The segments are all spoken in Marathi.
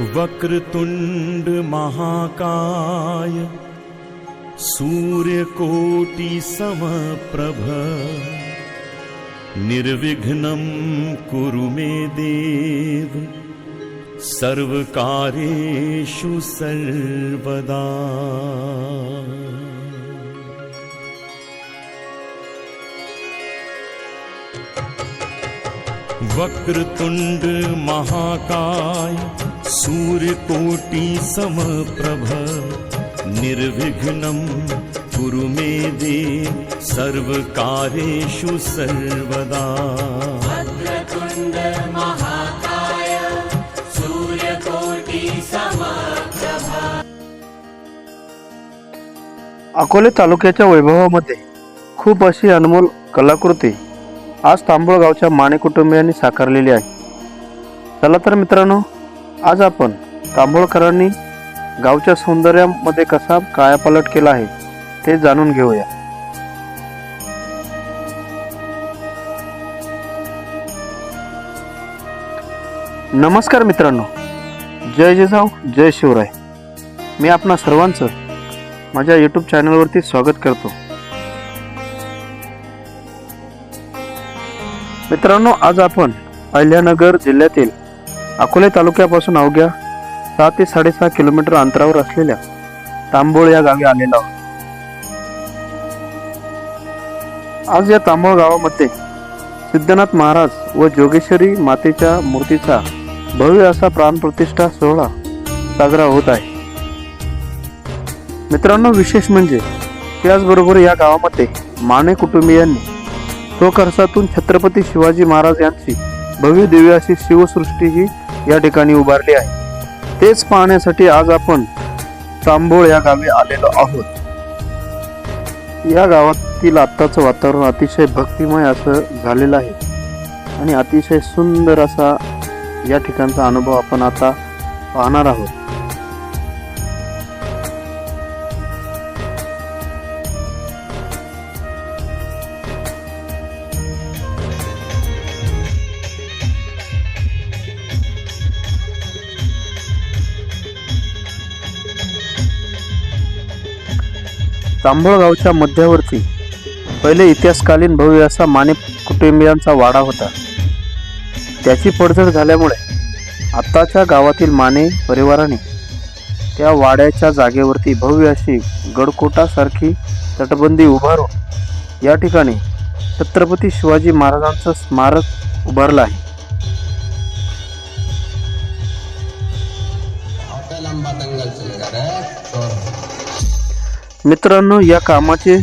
वक्रतुण्ड महाकाय सूर्यकोटि समप्रभ निर्विघ्नं कुरु मे देव। सर्वकार्येषु सर्वदा। वक्रतुण्ड महाकाय सूर्यकोटि समप्रभ निर्विघ्नं कुरु मे देव सर्वकार्येषु सर्वदा। वक्रतुण्ड महाकाय सूर्यकोटि समप्रभा अकोले तालुक्याच्या वैभवामध्ये खूप अशी अनमोल कलाकृती आज तांबोळ गावच्या माने कुटुंबियांनी साकारलेली आहे. चला तर मित्रांनो आज आपण तांबोळकरांनी गावच्या सौंदर्यामध्ये कसा कायापालट केला आहे ते जाणून घेऊया. नमस्कार मित्रांनो. जय जिजाऊ जय शिवराय. मी आपणा सर्वांचं माझ्या यूट्यूब चॅनलवरती स्वागत करतो. मित्रांनो आज आपण अहिल्यानगर जिल्ह्यातील अकोले तालुक्यापासून अवघ्या सहा ते साडेसहा किलोमीटर अंतरावर असलेल्या तांबोळ या गावी आलेलो आहोत. आज या तांबोळ गावामध्ये सिद्धनाथ महाराज व जोगेश्वरी मातेच्या मूर्तीचा भव्य असा प्राणप्रतिष्ठा सोहळा साजरा होत आहे. मित्रांनो विशेष म्हणजे त्याचबरोबर या गावामध्ये माने कुटुंबियांनी स्वखर्चातून छत्रपती शिवाजी महाराज यांची भव्य दिव्य अशी शिवसृष्टी ही या ठिकाणी उभारली आहे. तेच पाहण्यासाठी आज आपण तांबोळ या गावी आलेलो आहोत. या गावातील आत्ताचं वातावरण अतिशय भक्तिमय असं झालेलं आहे. आणि अतिशय सुंदर असा या ठिकाणचा अनुभव आपण आता पाहणार आहोत. तांबळ मध्यावरती. पहिले इतिहासकालीन भव्य असा माने कुटुंबियांचा वाडा होता. त्याची पडझड झाल्यामुळे आत्ताच्या गावातील माने परिवाराने त्या वाड्याच्या जागेवरती भव्य अशी गडकोटासारखी तटबंदी उभारून या ठिकाणी छत्रपती शिवाजी महाराजांचं स्मारक उभारलं आहे. मित्रांनो या कामाचे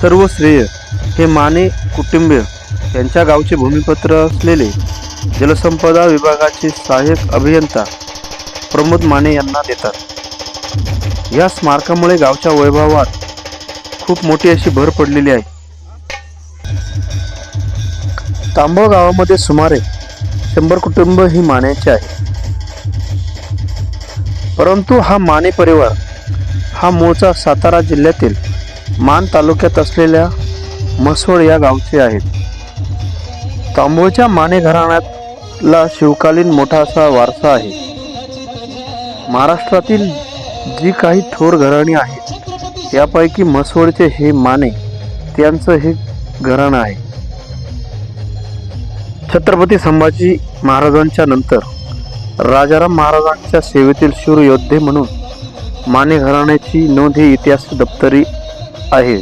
सर्व श्रेय हे माने कुटुंबीय यांच्या गावचे भूमिपत्र असलेले जलसंपदा विभागाचे सहाय्यक अभियंता प्रमोद माने यांना देतात. या स्मारकामुळे गावच्या वैभवात खूप मोठी अशी भर पडलेली आहे. तांबव गावामध्ये सुमारे शंभर कुटुंब ही मानेचे आहे परंतु हा माने परिवार हा मूळचा सातारा जिल्ह्यातील मान तालुक्यात असलेल्या म्हसवड या गावचे आहेत तांबूळच्या माने घराण्यातला शिवकालीन मोठा असा वारसा आहे. महाराष्ट्रातील जी काही थोर घराणी आहेत यापैकी म्हसवडचे हे माने त्यांचं हे घराणं आहे. छत्रपती संभाजी महाराजांच्या नंतर राजाराम महाराजांच्या सेवेतील शूर योद्धे म्हणून माने घराण्याची नोंद ही इतिहास दप्तरी आहे.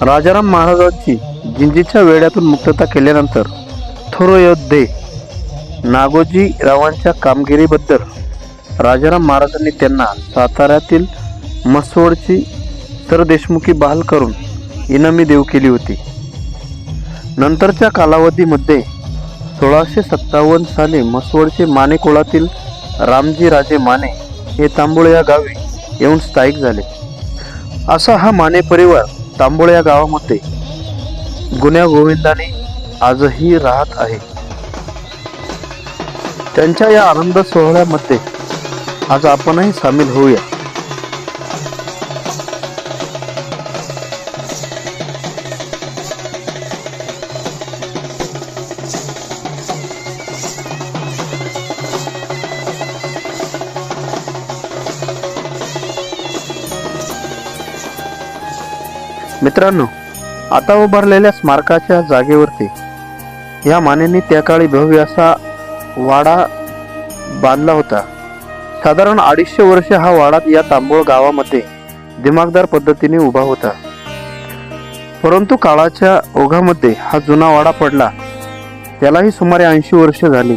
राजाराम महाराजांची जिंजीच्या वेड्यातून मुक्तता केल्यानंतर थोर योद्धे नागोजी रावांच्या कामगिरीबद्दल राजाराम महाराजांनी त्यांना साताऱ्यातील मसवडची सरदेशमुखी बहाल करून इनामी देऊ केली होती. नंतरच्या कालावधीमध्ये सोळाशे सत्तावन्न साली मसवडचे माने कुळातील रामजी राजे माने हे तांबोळ या गावी येऊन स्थायिक झाले. असा हा माने परिवार तांबोळ या गावामध्ये गुन्ह्या गोविंदाने आजही राहत आहे. त्यांच्या या आनंद सोहळ्यामध्ये आज आपणही सामील होऊया. मित्रांनो आता उभारलेल्या स्मारकाच्या जागेवरती या मानेनी त्या काळी भव्य असा वाडा बांधला होता. साधारण अडीचशे वर्ष हा वाडा या तांबोळ गावामध्ये दिमागदार पद्धतीने उभा होता. परंतु काळाच्या ओघामध्ये हा जुना वाडा पडला. त्यालाही सुमारे ऐंशी वर्ष झाली.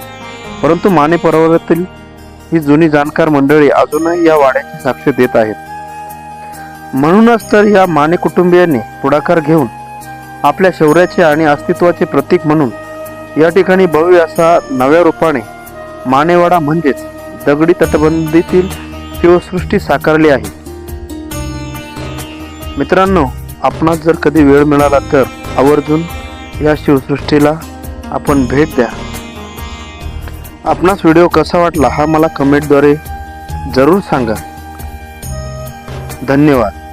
परंतु माने पर्वतातील ही जुनी जाणकार मंडळी अजूनही या वाड्याची साक्ष देत आहेत. म्हणूनच तर या माने कुटुंबियांनी पुढाकार घेऊन आपल्या शौर्याचे आणि अस्तित्वाचे प्रतीक म्हणून या ठिकाणी भव्य असा नव्या रूपाने मानेवाडा म्हणजेच दगडी तटबंदीतील शिवसृष्टी साकारली आहे. मित्रांनो आपणास जर कधी वेळ मिळाला तर आवर्जून या शिवसृष्टीला आपण भेट द्या. आपणास व्हिडिओ कसा वाटला हा मला कमेंटद्वारे जरूर सांगा. धन्यवाद.